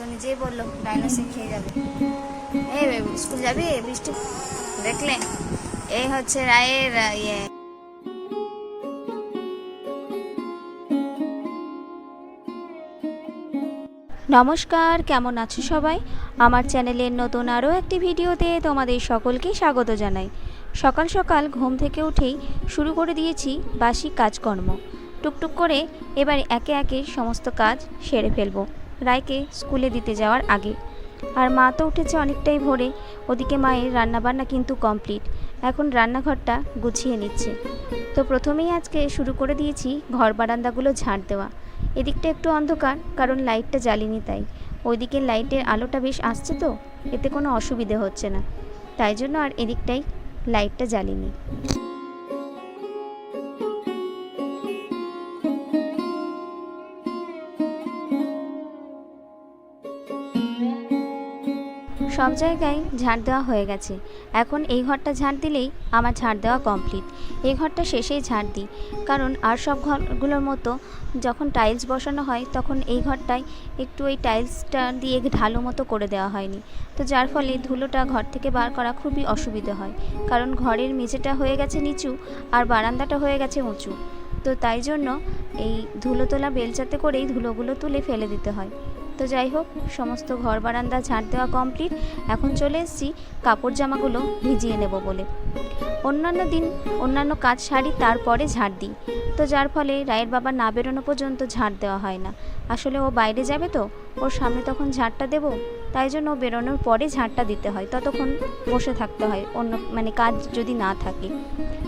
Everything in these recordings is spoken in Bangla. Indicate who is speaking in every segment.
Speaker 1: ও নিজেই বলল ডাইনোসে খেয়ে যাবে। এই স্কুল যাবি? বৃষ্টি। দেখলে? এই হচ্ছে রায়ের ইয়ে।
Speaker 2: নমস্কার, কেমন আছো সবাই? আমার চ্যানেলের নতুন আরও একটি ভিডিওতে তোমাদের সকলকে স্বাগত জানাই। সকাল সকাল ঘুম থেকে উঠেই শুরু করে দিয়েছি বাসি কাজকর্ম। টুকটুক করে এবার একে একে সমস্ত কাজ সেরে ফেলব। রায়কে স্কুলে দিতে যাওয়ার আগে। আর মা তো উঠেছে অনেকটাই ভোরে। ওদিকে মায়ের রান্নাবান্না কিন্তু কমপ্লিট। এখন রান্নাঘরটা গুছিয়ে নিচ্ছে। তো প্রথমেই আজকে শুরু করে দিয়েছি ঘর বারান্দাগুলো ঝাঁট দেওয়া। এদিকটা একটু অন্ধকার, কারণ লাইটটা জ্বালিনি তাই। ওইদিকে লাইটের আলোটা বেশ আসছে তো, এতে কোনো অসুবিধে হচ্ছে না। তাই জন্য আর এদিকটাই লাইটটা জ্বালিনি। সব জায়গায় ঝাড় দেওয়া হয়ে গেছে। এখন এই ঘরটা ঝাড় দিলেই আমার ঝাড় দেওয়া কমপ্লিট। এই ঘরটা শেষেই ঝাড় দিই। কারণ আর সব ঘরগুলোর মতো যখন টাইলস বসানো হয়, তখন এই ঘরটায় একটু ওই টাইলসটা দিয়ে ঢালো মতো করে দেওয়া হয়নি। তো যার ফলে ধুলোটা ঘর থেকে বার করা খুবই অসুবিধে হয়। কারণ ঘরের মেঝেটা হয়ে গেছে নিচু আর বারান্দাটা হয়ে গেছে উঁচু। তো তাই জন্য এই ধুলো তোলা বেলচাতে করেই ধুলোগুলো তুলে ফেলে দিতে হয়। তো যাই হোক, সমস্ত ঘর বারান্দা ঝাঁট দেওয়া কমপ্লিট এখন চলে এসেছি, কাপড় জামাগুলো ভিজিয়ে নেব বলে। অন্যান্য দিন অন্যান্য কাজ সারি তারপরে ঝাড় দিই। তো যার ফলে রায়ের বাবা না বেরোনো পর্যন্ত ঝাড় দেওয়া হয় না। আসলে ও বাইরে যাবে তো, ওর সামনে তখন ঝাড়টা দেব, তাই জন্য ও বেরোনোর পরে ঝাড়টা দিতে হয়। ততক্ষণ বসে থাকতে হয়, অন্য মানে কাজ যদি না থাকে।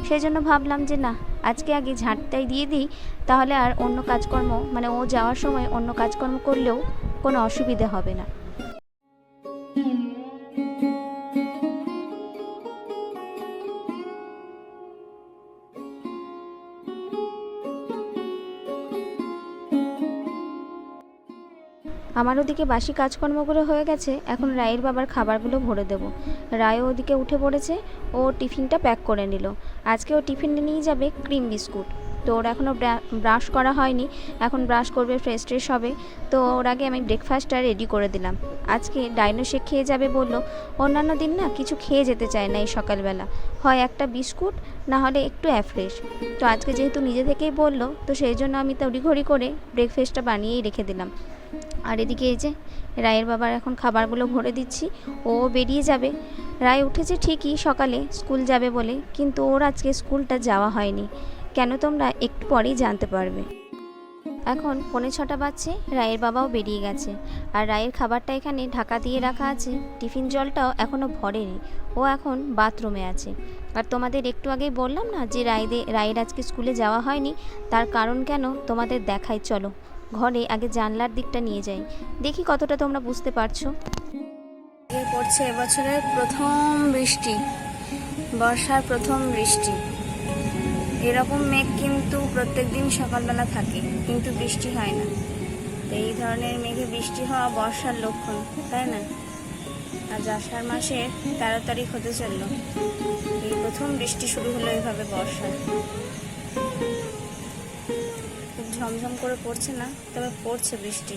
Speaker 2: সেই জন্য ভাবলাম যে না, আজকে আগে ঝাড়টাই দিয়ে দিই, তাহলে আর অন্য কাজকর্ম মানে ও যাওয়ার সময় অন্য কাজকর্ম করলেও কোনো অসুবিধে হবে না। আমার ওদিকে বাসি কাজকর্মগুলো হয়ে গেছে, এখন রায়ের বাবার খাবারগুলো ভরে দেবো। রায়ও ওদিকে উঠে পড়েছে, ও টিফিনটা প্যাক করে নিল। আজকে ও টিফিনে নিয়ে যাবে ক্রিম বিস্কুট। তো ওর এখনও ব্রাশ করা হয়নি, এখন ব্রাশ করবে ফ্রেশ ট্রেশ হবে। তো ওর আগে আমি ব্রেকফাস্টটা রেডি করে দিলাম। আজকে ডাইনো খেয়ে যাবে বলল, অন্যান্য দিন না কিছু খেয়ে যেতে চায় না এই সকালবেলা। হয় একটা বিস্কুট, না হলে একটু অ্যাফ্রেশ তো আজকে যেহেতু নিজে থেকেই বলল, তো সেই জন্য আমি তড়িঘড়ি করে ব্রেকফাস্টটা বানিয়েই রেখে দিলাম। আর এদিকে এই যে রায়ের বাবার এখন খাবারগুলো ভরে দিচ্ছি, ও বেরিয়ে যাবে। রায় উঠেছে ঠিকই সকালে, স্কুল যাবে বলে, কিন্তু ওর আজকে স্কুলটা যাওয়া হয়নি। কেন তোমরা একটু পরেই জানতে পারবে। এখন পৌনে ছটা বাজছে, রায়ের বাবাও বেরিয়ে গেছে। আর রায়ের খাবারটা এখানে ঢাকা দিয়ে রাখা আছে। টিফিন জলটাও এখনও ভরেনি। ও এখন বাথরুমে আছে। আর তোমাদের একটু আগেই বললাম না যে রায়দে রায়ের আজকে স্কুলে যাওয়া হয়নি, তার কারণ কেন তোমাদের দেখাই, চলো। ঘরে আগে জানলার দিকটা নিয়ে যাই। দেখি কতটা তোমরা বুঝতে পারছ।
Speaker 1: পড়ছে এবছরের প্রথম বৃষ্টি, বর্ষার প্রথম বৃষ্টি। এরকম মেঘ কিন্তু প্রত্যেক দিন সকালবেলা থাকে, কিন্তু বৃষ্টি হয় না। এই ধরনের মেঘে বৃষ্টি হওয়া বর্ষার লক্ষণ, তাই না? আজ আষাঢ় মাসের তেরো তারিখ হতে চলল। এই প্রথম বৃষ্টি শুরু হলো এইভাবে বর্ষার খুব ঝমঝম করে পড়ছে না তবে পড়ছে বৃষ্টি।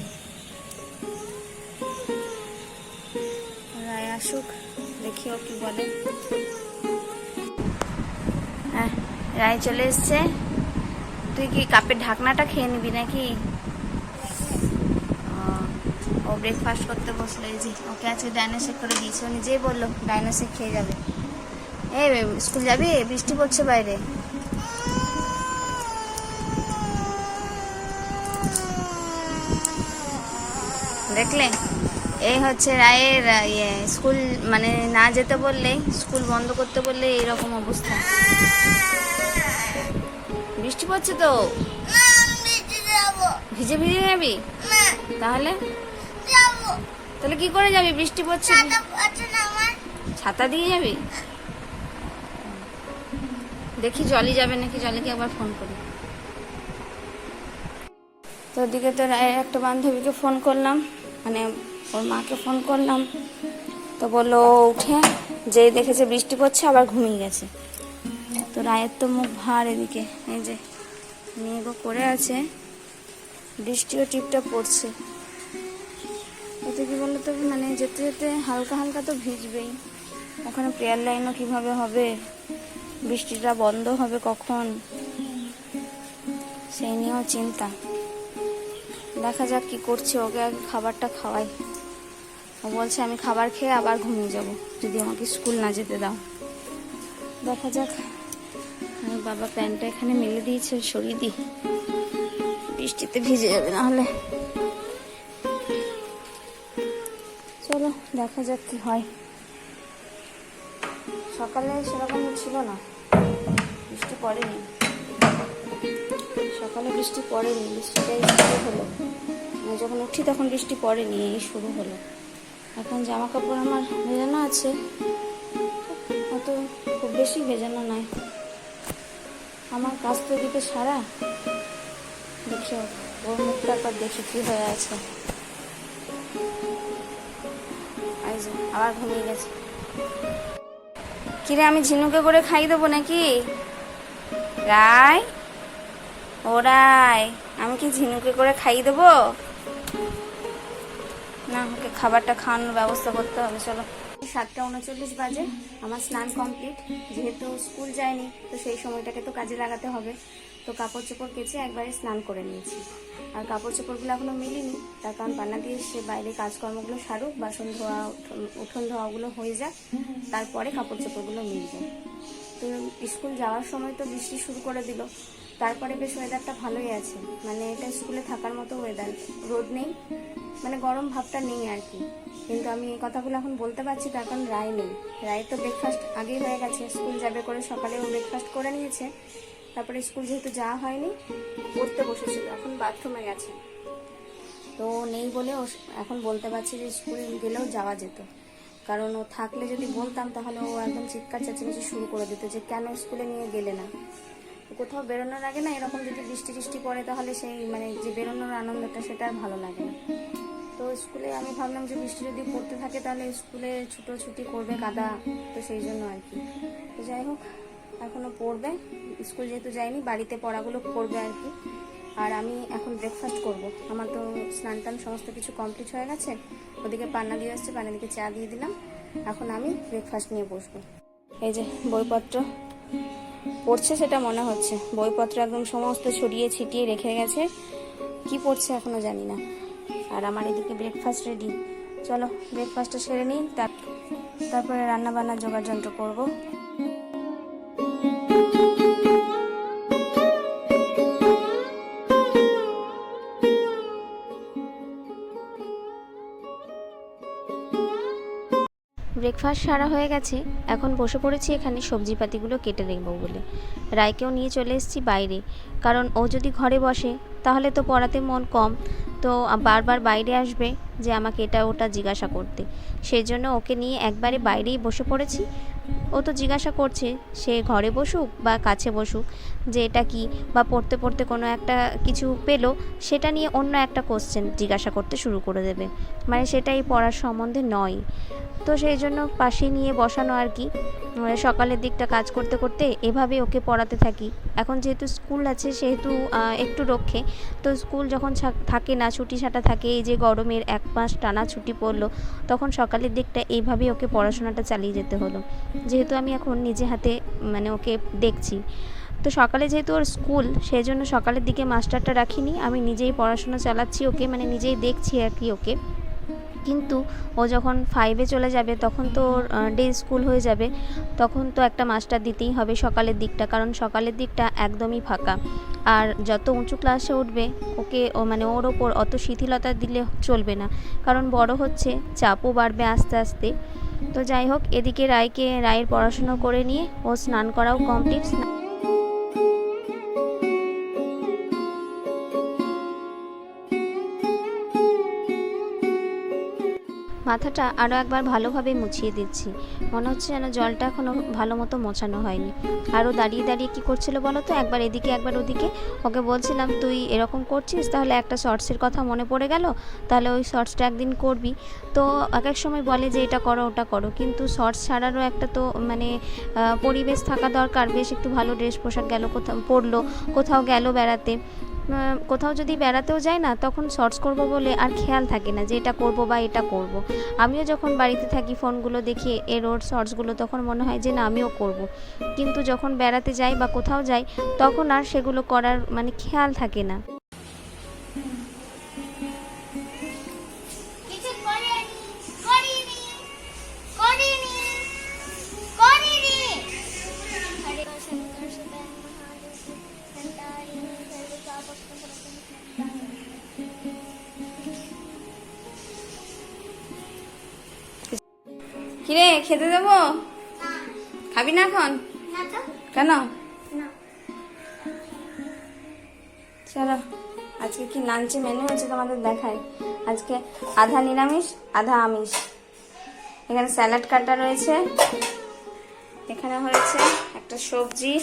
Speaker 1: রায় আসুক দেখি ও কি বলে। হ্যাঁ রায় চলে এসছে। তুই কি কাপের ঢাকনাটা খেয়ে নিবি নাকি? ও, ব্রেকফাস্ট করতে বসল এই যে ওকে আজকে ডাইনোসেক করে দিয়েছে। ও নিজেই বলল ডাইনোসেক খেয়ে যাবে। এই স্কুল যাবি? বৃষ্টি পড়ছে বাইরে। দেখলে? এই হচ্ছে রায়ের ইয়ে স্কুল মানে না যেতে বললে, স্কুল বন্ধ করতে বললে এরকম অবস্থা। বৃষ্টি পড়ছে তো? ভিজে ভিজে যাবি? তাহলে? তাহলে কি করে যাবি? বৃষ্টি পড়ছে ছাতা দিয়ে যাবি? দেখি জলই যাবে নাকি? জলকে আবার ফোন করি। তো ওদিকে তো রায়ের একটা বান্ধবীকে ফোন করলাম। মানে ওর মাকে ফোন করলাম। তো বলল উঠে যেই দেখেছে বৃষ্টি পড়ছে, আবার ঘুমিয়ে গেছে। তো রায়ের তো মুখ ভার এদিকে। এই যে মেঘও করে আছে, বৃষ্টিও টিপটা পড়ছে। তো
Speaker 2: বলতে কি বলতো মানে যেতে যেতে হালকা হালকা তো ভিজবেই। ওখানে প্রেয়ার লাইনও কীভাবে হবে? বৃষ্টিটা বন্ধ হবে কখন? সেই নিয়েও চিন্তা। দেখা যাক কি করছে, ওকে আগে খাবারটা খাওয়াই। ও বলছে, আমি খাবার খেয়ে আবার ঘুমিয়ে যাব। যদি আমাকে স্কুল না যেতে দাও। দেখা যাক। আমার বাবা প্যান্টটা এখানে মেলে দিয়েছে, সরিয়ে দিই। বৃষ্টিতে ভিজে যাবে না হলে। চলো, দেখা যাক কি হয়। সকালে সেরকম ছিল না। বৃষ্টি পড়েনি। সকালে বৃষ্টি পড়েনি বৃষ্টিটাই শুরু হলো। যখন উঠি তখন বৃষ্টি পড়েনি, এই শুরু হলো। এখন জামা কাপড় আমার ভেজানো আছে। অত খুব বেশি ভেজানো নয় আমার কাজ তো দিকে সারা। দেখো ওর মুখটা একবার দেখি কি হয়ে আছে। আবার ঘুমিয়ে গেছে। কিরে, আমি ঝিনুকে করে খাই দেবো নাকি? রায়? ও রায় আমি কি ঝিনুকে করে খাই দেবো? না ওকে খাবারটা খাওয়ানোর ব্যবস্থা করতে হবে, চলো। সাতটা উনচল্লিশ বাজে, আমার স্নান কমপ্লিট যেহেতু স্কুল যায়নি, তো সেই সময়টাকে তো কাজে লাগাতে হবে। তো কাপড় চোপড় কেচে একবারে স্নান করে নিয়েছি। আর কাপড় চোপড়গুলো এখনও মিলিনি, তার কারণ পান্না দিয়ে সে বাইরে কাজকর্মগুলো সারুক, বাসন ধোয়া, উঠোন ধোয়াগুলো হয়ে যাক, তারপরে কাপড় চোপড়গুলো মিলবে। তো স্কুল যাওয়ার সময় তো বৃষ্টি শুরু করে দিল তারপরে বেশ ওয়েদারটা ভালোই আছে। মানে এটা স্কুলে থাকার মতো ওয়েদার রোদ নেই মানে গরম ভাবটা নেই আর কি। কিন্তু আমি এই কথাগুলো এখন বলতে পারছি তার কারণ রায় নেই। রায় তো ব্রেকফাস্ট আগেই হয়ে গেছে। স্কুল যাবে করে সকালে ও ব্রেকফাস্ট করে নিয়েছে। তারপরে স্কুল যেহেতু যাওয়া হয়নি, পড়তে বসেছিল, এখন বাথরুমে গেছে। তো নেই বলে ও এখন বলতে পারছি যে স্কুল গেলেও যাওয়া যেত। কারণ ও থাকলে যদি বলতাম, তাহলে ও একদম চিৎকার চেঁচামেচি শুরু করে দিত যে কেন স্কুলে নিয়ে গেলে না? কোথাও বেরোনোর আগে না এরকম যদি বৃষ্টি টিষ্টি পড়ে তাহলে সেই মানে যে বেরোনোর আনন্দটা সেটা আর ভালো লাগে না। তো স্কুলে আমি ভাবলাম যে বৃষ্টি যদি পড়তে থাকে তাহলে স্কুলে ছুটোছুটি করবে কাদা, তো সেই জন্য আর কি। তো যাই হোক এখনও পড়বে। স্কুল যেহেতু যায়নি, বাড়িতে পড়াগুলো করবে আর কি। আর আমি এখন ব্রেকফাস্ট করব। আমার তো স্নান টান সমস্ত কিছু কমপ্লিট হয়ে গেছে। ওদিকে পান্না দিয়ে আসছে, পান্না দিকে চা দিয়ে দিলাম। এখন আমি ব্রেকফাস্ট নিয়ে বসবো। এই যে বইপত্র। পড়ছে সেটা মনে হচ্ছে। বইপত্র একদম সমস্ত ছড়িয়ে ছিটিয়ে রেখে গেছে। কি পড়ছে এখনও জানি না। আর আমার এদিকে ব্রেকফাস্ট রেডি চলো ব্রেকফাস্টটা সেরে নিই, তার তারপরে রান্না বান্নার জোগাড় যন্ত্র করব।
Speaker 3: ব্রেকফাস্ট সারা হয়ে গেছে, এখন বসে পড়েছি এখানে সবজিপাতিগুলো কেটে দেখব বলে। রায়কেও নিয়ে চলে এসেছি বাইরে, কারণ ও যদি ঘরে বসে, তাহলে তো পড়াতে মন কম। তো বারবার বাইরে আসবে যে আমাকে এটা ওটা জিজ্ঞাসা করতে। সেই জন্য ওকে নিয়ে একবারে বাইরেই বসে পড়েছি ও তো জিজ্ঞাসা করছে, সে ঘরে বসুক বা কাছে বসুক, যে এটা কি বা পড়তে পড়তে কোনো একটা কিছু পেল, সেটা নিয়ে অন্য একটা কোশ্চেন জিজ্ঞাসা করতে শুরু করে দেবে। মানে সেটাই পড়ার সম্বন্ধে নয়। তো সেই জন্য পাশে নিয়ে বসানো আর কি। মানে সকালের দিকটা কাজ করতে করতে এভাবে ওকে পড়াতে থাকি। এখন যেহেতু স্কুল আছে, সেহেতু একটু রক্ষে। তো স্কুল যখন থাকে না, ছুটি ছাটা থাকে, এই যে গরমের এক মাস টানা ছুটি পড়ল, তখন সকালের দিকটা এইভাবেই ওকে পড়াশোনাটা চালিয়ে যেতে হলো। যেহেতু আমি এখন নিজে হাতে মানে ওকে দেখছি। তো সকালে যেহেতু ওর স্কুল সেই জন্য সকালের দিকে মাস্টারটা রাখিনি। আমি নিজেই পড়াশোনা চালাচ্ছি ওকে মানে নিজেই দেখছি আর কি ওকে। কিন্তু ও যখন ফাইভে চলে যাবে, তখন তো ওর ডে স্কুল হয়ে যাবে। তখন তো একটা মাস্টার দিতেই হবে সকালের দিকটা, কারণ সকালের দিকটা একদমই ফাঁকা। আর যত উঁচু ক্লাসে উঠবে, ওকে, ও মানে ওর ওপর অত শিথিলতা দিলে চলবে না। কারণ বড় হচ্ছে, চাপও বাড়বে আস্তে আস্তে। তো যাই হোক এদিকে রায়কে রায়ের পড়াশুনো করে নিয়ে ও স্নান করাও কমপ্লিট মাথাটা আরও একবার ভালোভাবে মুছিয়ে দিচ্ছি। মনে হচ্ছে যেন জলটা এখনও ভালো মতো মোছানো হয়নি। আরও দাঁড়িয়ে দাঁড়িয়ে কী করছিল বলো তো? একবার এদিকে, একবার ওদিকে। ওকে বলছিলাম, তুই এরকম করছিস? তাহলে একটা শর্টসের কথা মনে পড়ে গেল? তাহলে ওই শর্টসটা একদিন করবি। তো এক এক সময় বলে যে, এটা করো, ওটা করো। কিন্তু শর্টস ছাড়ারও একটা তো মানে পরিবেশ থাকা দরকার। বেশ একটু ভালো ড্রেস পোশাক গেল কোথাও, পরলো, কোথাও গেল বেড়াতে।
Speaker 2: কোথাও যদি বেড়াতেও যাই না, তখন শর্টস করব বলে আর খেয়াল থাকে না যে এটা করব বা এটা করব। আমিও যখন বাড়িতে থাকি, ফোনগুলো দেখি এর ওর শর্টসগুলো তখন মনে হয় যে না, আমিও করব। কিন্তু যখন বেড়াতে যাই বা কোথাও যাই, তখন আর সেগুলো করার মানে খেয়াল থাকে না
Speaker 1: কিরে খেতে দেবো? খাবি না এখন? কেন? চলো আজকে কি লাঞ্চে মেনু হয়েছে তোমাদের দেখাই। আজকে আধা নিরামিষ আধা আমিষ। এখানে স্যালাড কাটা রয়েছে। এখানে হয়েছে একটা সবজি।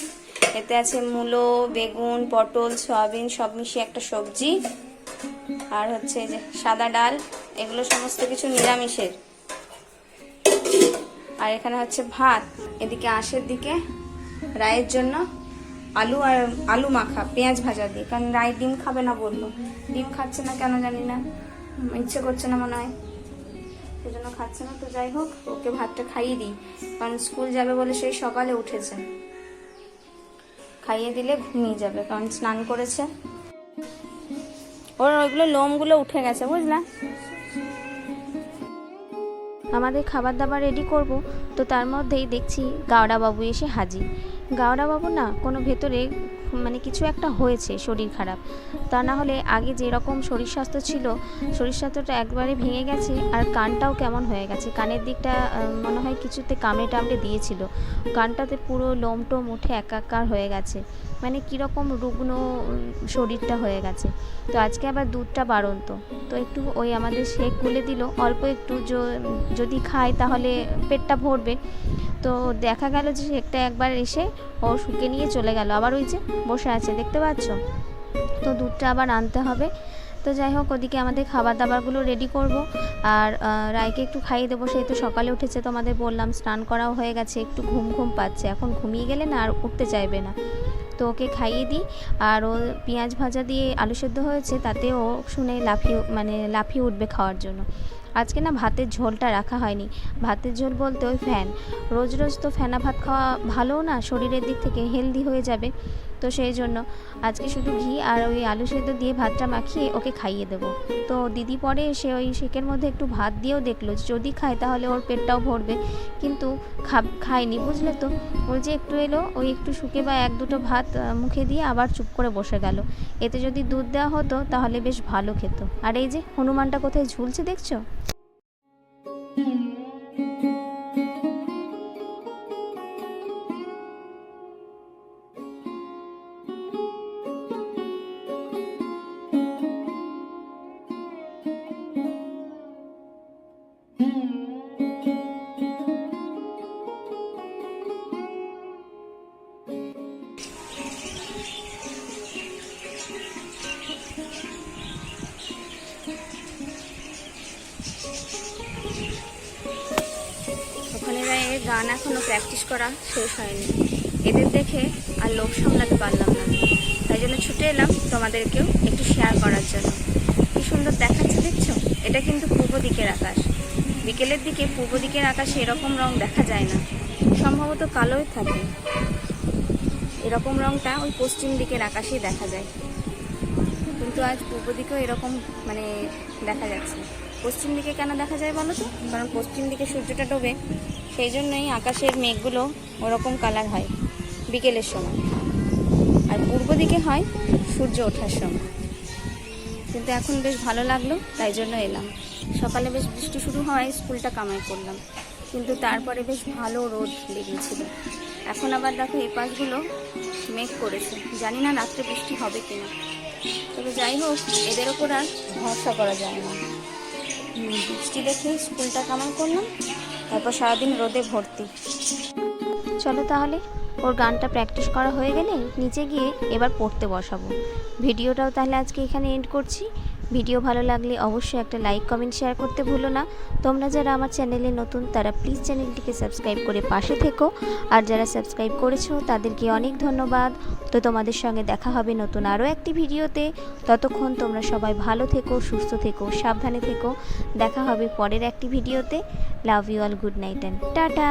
Speaker 1: এতে আছে মূলো বেগুন পটল সয়াবিন সব মিশিয়ে একটা সবজি। আর হচ্ছে যে সাদা ডাল এগুলো সমস্ত কিছু নিরামিষের। আর এখানে হচ্ছে ভাত। এদিকে আঁশের দিকে, রায়ের জন্য আলু আর আলু মাখা, পেঁয়াজ ভাজা দিয়ে। কারণ রায় ডিম খাবে না বলল। ডিম খাচ্ছে না কেন জানি না। ইচ্ছে করছে না মনে হয়। সেজন্য খাচ্ছে না। তো যাই হোক, ওকে ভাতটা খাইয়ে দিই। কারণ স্কুল যাবে বলে সেই সকালে উঠেছে। খাইয়ে দিলে ঘুমিয়ে যাবে। কারণ স্নান করেছে। ওর ওইগুলো লোমগুলো উঠে গেছে, বুঝলা?
Speaker 2: আমাদের খাবার দাবার রেডি করব। তো তার মধ্যেই দেখছি বাবু এসে হাজির। বাবু না, কোনো ভেতরে মানে কিছু একটা হয়েছে, শরীর খারাপ। তা না হলে আগে যেরকম শরীর স্বাস্থ্য ছিল, শরীর স্বাস্থ্যটা একবারে ভেঙে গেছে আর কানটাও কেমন হয়ে গেছে। কানের দিকটা মনে হয় কিছুতে কামড়ে টামড়ে দিয়েছিল। কানটাতে পুরো লোম টোম উঠে একাকার হয়ে গেছে। মানে কীরকম রুগ্ন শরীরটা হয়ে গেছে। তো আজকে আবার দুধটা বাড়ন্ত। তো একটু ওই আমাদের শেক গুলে দিল, অল্প একটু যদি খায় তাহলে পেটটা ভরবে। তো দেখা গেল যে শেকটা একবার এসে ও শুকে নিয়ে চলে গেল। আবার ওই যে বসে আছে, দেখতে পাচ্ছ? তো দুধটা আবার আনতে হবে। তো যাই হোক, ওদিকে আমাদের খাবার দাবারগুলো রেডি করব। আর রায়কে একটু খাইয়ে দেবো। সেই তো সকালে উঠেছে, তোমাদের বললাম, স্নান করাও হয়ে গেছে, একটু ঘুম ঘুম পাচ্ছে। এখন ঘুমিয়ে গেলে না আর উঠতে চাইবে না। তো ওকে খাইয়ে দিই। আর ও পেঁয়াজ ভাজা দিয়ে আলু সেদ্ধ হয়েছে, তাতে ও শুনে লাফিয়ে মানে লাফিয়ে উঠবে খাওয়ার জন্য। আজকে না ভাতের ঝোলটা রাখা হয়নি। ভাতের ঝোল বলতে ওই ফ্যান। রোজ রোজ তো ফেনা ভাত খাওয়া ভালোও না, শরীরের দিক থেকে হেলদি হয়ে যাবে। তো সেই জন্য আজকে শুধু ঘি আর ওই আলু সেদ্ধ দিয়ে ভাতটা মাখিয়ে ওকে খাইয়ে দেবো। তো দিদি পরে এসে ওই শেকের মধ্যে একটু ভাত দিয়েও দেখল যদি খায় তাহলে ওর পেটটাও ভরবে। কিন্তু খায়নি, বুঝলে তো? ওই যে একটু এলো, ওই একটু শুকে বা এক দুটো ভাত মুখে দিয়ে আবার চুপ করে বসে গেল। এতে যদি দুধ দেওয়া হতো তাহলে বেশ ভালো খেত। আর এই যে হনুমানটা কোথায় ঝুলছে দেখছ?
Speaker 1: গান এখনও প্র্যাকটিস করা শেষ হয়নি। এদের দেখে আর লোভ সামলাতে পারলাম না। তাই জন্য ছুটে এলাম তোমাদেরকেও একটু শেয়ার করার জন্য। কি সুন্দর দেখাচ্ছে, দেখছ? এটা কিন্তু পূর্ব দিকের আকাশ। বিকেলের দিকে পূর্ব দিকের আকাশে এরকম রং দেখা যায় না। সম্ভবত কালোই থাকে। এরকম রংটা ওই পশ্চিম দিকের আকাশেই দেখা যায়। কিন্তু আজ পূর্ব দিকেও এরকম মানে দেখা যাচ্ছে। পশ্চিম দিকে কেন দেখা যায় বলো তো? কারণ পশ্চিম দিকে সূর্যটা ডোবে, সেই জন্যই আকাশের মেঘগুলো ওরকম কালার হয় বিকেলের সময়। আর পূর্ব দিকে হয় সূর্য ওঠার সময়। কিন্তু এখন বেশ ভালো লাগল, তাই জন্য এলাম। সকালে বেশ বৃষ্টি শুরু হয়, স্কুলটা কামাই করলাম। কিন্তু তারপরে বেশ ভালো রোদ লেগেছিল এখন আবার দেখো এই পাশগুলো মেঘ করেছে। জানি না রাত্রে বৃষ্টি হবে কিনা। তবে যাই হোক, এদের ওপর আর ভরসা করা যায় না। বৃষ্টি দেখে স্কুলটা কেমন করলাম? তারপর সারাদিন রোদে ভর্তি।
Speaker 2: চলো তাহলে, ওর গানটা প্র্যাকটিস করা হয়ে গেলে নিচে গিয়ে এবার পড়তে বসাবো। ভিডিওটাও তাহলে আজকে এখানে এন্ড করছি। ভিডিও ভালো লাগলে অবশ্যই একটা লাইক, কমেন্ট, শেয়ার করতে ভুলো না। তোমরা যারা আমার চ্যানেলে নতুন, তারা প্লিজ চ্যানেলটিকে সাবস্ক্রাইব করে পাশে থেকো। আর যারা সাবস্ক্রাইব করেছ, তাদেরকে অনেক ধন্যবাদ। তো তোমাদের সঙ্গে দেখা হবে নতুন আরও একটি ভিডিওতে। ততক্ষণ তোমরা সবাই ভালো থেকো, সুস্থ থেকো, সাবধানে থেকো। দেখা হবে পরের একটি ভিডিওতে। Love you all good night and tata